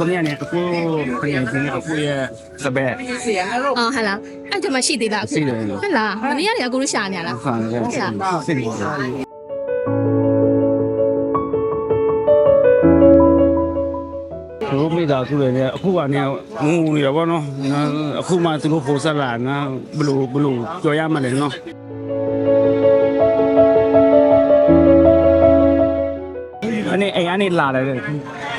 နေချင်းအခုရဲ့စပက် အော်ဟဟလားအဲ့ဒါမှရှိသေးလားအခု ရှိတယ်လို့ ဟုတ်လားမနေ့ကလည်းအကိုတို့ရှာနေရလား ဖန်ရစစ်နေတယ်တို့မိသားစုတွေเนี่ยအခုကနေငုံနေတော့ဗောနော်အခုမှသူတို့ပို့ဆက်လာနာဘလို့ဘလို့ကြော်ရမှလည်းနော်အနေအိမ်ကနေလာတယ်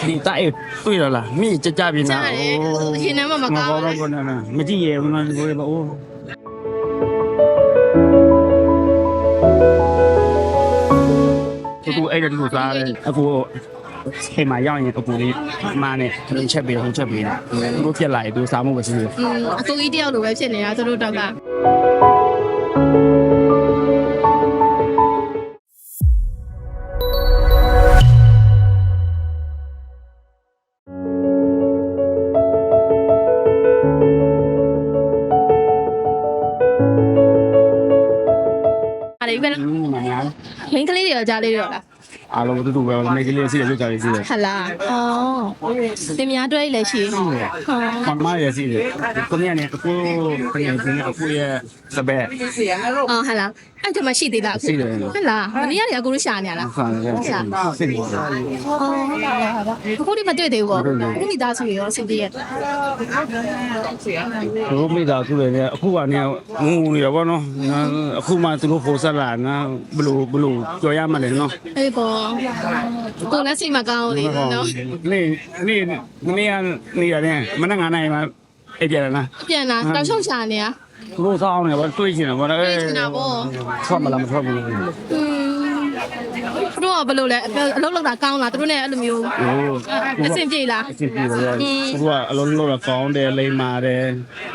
ဒီတိုက်တွေ့ရလားမိကြကြပြင်းရှာတာတယ်အရင်ကမှမမကောကောင်းင်းဘူးတော့ဘူးနော်မကြည့်ရဘူးနော်ကိုယ်ဘာအိုးကိုအဲ့ဒါကိုစားတယ်အခုခေမရောက်ရင်အပူလေးမားနဲ့ခင်းချက်ပေးခင်းချက်ပေးတယ်သူတို့ပြက်လာရင်သူစားမှုမရှိဘူးอืมအကိုကြီးတယောက်လိုပဲဖြစ်နေတာသူတို့တော့က အဲ့ဒီပဲอืมမများမင်းကလေးတွေရောကြားလေးတွေရောလား အားလုံးတူတူပဲနေကလေးစီးတယ်ကြွကြလေးစီးတယ် ဟလာအော်သင်များတွဲလည်းရှိဟော မမရစီးတယ်ကိုမြနဲ့အခုခင်းချင်းအခုရဲ့စပက် အော်ဟလာအဲ့ဒါမှရှိသေးလားအခု ရှိတယ်လို့ ဟုတ်လားမနေ့ကလည်းအကိုတို့ရှာနေရလား ဖန်ရစစ်နေတယ် အော်အခုဒီမတွေ့သေးဘူးပေါ့အခုမိသားစုရောအဆင်ပြေရဲ့ တို့မိသားစုတွေเนี่ยအခုကနေငုံနေတော့ဗောနော်အခုမှသူတို့ပို့ဆက်လာနာဘလို့ဘလို့ကြော်ရမှလည်းနော် အေးပေါ့ ကိုလည်းစိတ်မကောင်းဘူးလေနော်နေ့နေ့နေ့ကနေရတယ်မနက်9နိုင်မှာအဲ့ပြရလားပြန်လာတောက်ချုံရှာနေရသူတို့စောင်းနေဗောတွေးချင်တယ်ဗောနော်တွေးချင်တာပေါ့ထွက်မလားမထွက်ဘူးอืม သူတို့ကဘယ်လိုလဲအလုပ်လုပ်တာကောင်းလားသူတို့ ਨੇ အဲ့လိုမျိုးဟိုအဆင်ပြေလားအစ်ပြေတယ်သူကအလုံးလုံးတော့ကောင်းတယ်လိမ္မာတယ်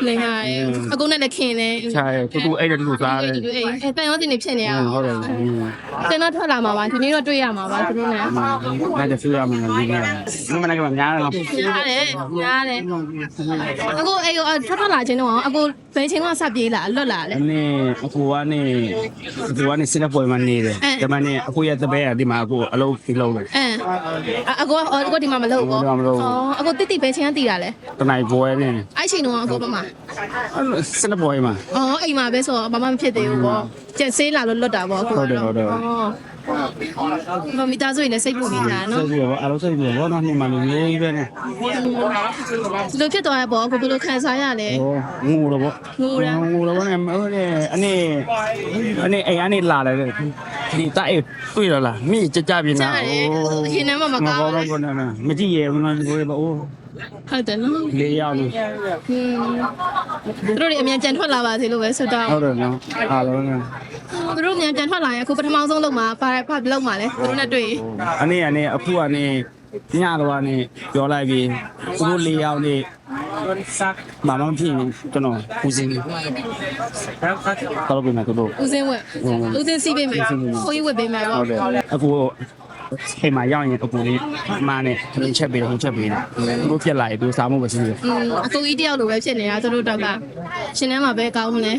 လိမ့်ပါရဲ့အကုန်နဲ့လည်းခင်တယ်ခြားတူတူအဲ့ဒါတူစားတယ်ဒီလိုအေးအဲတန်ရောတင်နေဖြစ်နေရဟုတ်တယ်တင်တော့ထွက်လာမှာပါဒီနေ့တော့တွေ့ရမှာပါသူတို့နဲ့နိုင်တယ်ဖူရမယ်ဒီနေ့မနက်ကမှများတယ်နော်ရတယ်ရတယ်အကိုအေးထွက်ထွက်လာခြင်းတော့အကိုဘယ်ချိန်ကစပြေးလာလွတ်လာလဲအနေအကူကနေအကူကနေစင်ပေါ်မှာနေတယ်ဒီမှာနေအကူရဲ့တပည့်ကဒီမှာအကူအလုံးဒီလုံးတယ်အဲအကိုအကိုဒီမှာမလုပ်ဘူးအကိုတိတိဘယ်ချိန်ကတည်တာလဲတနိုင်ပွဲနေအဲ့ချိန်တော့အကိုဘာမှစင်ပေါ်မှာအော်အိမ်မှာပဲဆိုတော့ဘာမှမဖြစ်သေးဘူးပေါ့ကျက်ဆေးလာလို့လွတ်တာပေါ့အခုဟုတ်တယ်ဟုတ်တယ်အော်မမီသားဆိုရင်လည်းစိတ်ပူနေတာဆက်နော်ပြီးတော့အလုံးစိတ်ပြီးတော့တော့နေမှာနေကြီးပဲနေဒီလိုဖြစ်သွားရပေါ့ကိုဘယ်လိုခံစားရလဲဟိုငူတော့ဗောငူတော့ဗောနေဟိုနေအနေအနေအိမ်ကနေလာတယ် ဒီတိုက်တွေ့ရလားမိကြကြပြင်းတာကြားတယ်အရင်ကမှမမကောကောင်းင်းဘူးတော့ဘူးနော်မကြည့်ရဘူးနော်ကိုယ်ဘာအိုးဟုတ်တယ်နော်လေးရောက်နေဟင်းသူတို့တွေအမြန်ကြံထွက်လာပါစေလို့ပဲဆုတောင်းဟုတ်တယ်နော်အားလုံးနော်သူတို့အမြန်ကြံထွက်လာရင်အခုပထမဆုံးလုံးမှာပါဖတ်လုံးမှာလဲသူတို့နဲ့တွေ့အနေအနေအခုကနေညတော့ကနေပြောလိုက်ပြီးသူတို့လေးယောက်နေ မမဖြစ်နေကျွန်တော်ဦးစင်းတော့ပြန်မယ်တို့ဦးစင်းဝက်ဦးစင်းစီးပေးမယ်ခွေးဝက်ပေးမယ်ပေါ့ဟုတ်တယ်အခု ခေမရောက်ရင်အပူလေးမားနဲ့ခင်းချက်ပေးခင်းချက်ပေးတယ်သူတို့ပြက်လာရင်သူစားမှုမရှိဘူးอืมအကိုကြီးတယောက်လိုပဲဖြစ်နေတာသူတို့တော့ကရှင်ထဲမှာပဲကောင်းမလဲ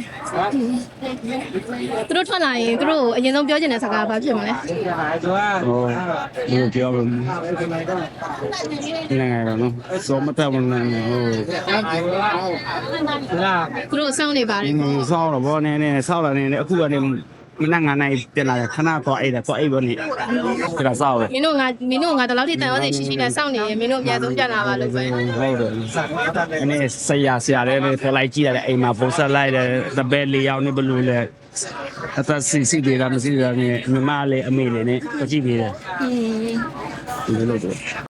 သူတို့ထွက်လာရင်သူတို့အရင်ဆုံးပြောချင်တဲ့စကားဘာဖြစ်မလဲဟိုဒီပြောလို့နေရတော့နော်စောမတက်ဘူးနော်ဟိုသူတို့စောင်းနေပါတယ်ငူဆောက်တော့ဗောနေနေဆောက်လာနေအခုကနေ မနက်9နိုင်ပြန်လာခဏတော့အဲ့ဒါတော့အဲ့ဘောနေဒါဆောက်ပဲမင်းတို့ငါမင်းတို့ငါတလောက်ထိတန်ရောစိတ်ရှိရှိနဲ့စောင့်နေရင်မင်းတို့အများဆုံးပြန်လာပါလို့ပဲဟုတ်တယ်အနေဆရာဆရာလည်းဖလိုက်ကြည့်ရတယ်အိမ်မှာပုံဆက်လိုက်တယ်တပည့်လေးယောက်နေဘလူလဲအသက်စီစီတွေကမစီတွေကမြမလေးအမေလေးနဲ့ကြည့်ပြီးတယ်อืมဒီလိုလို့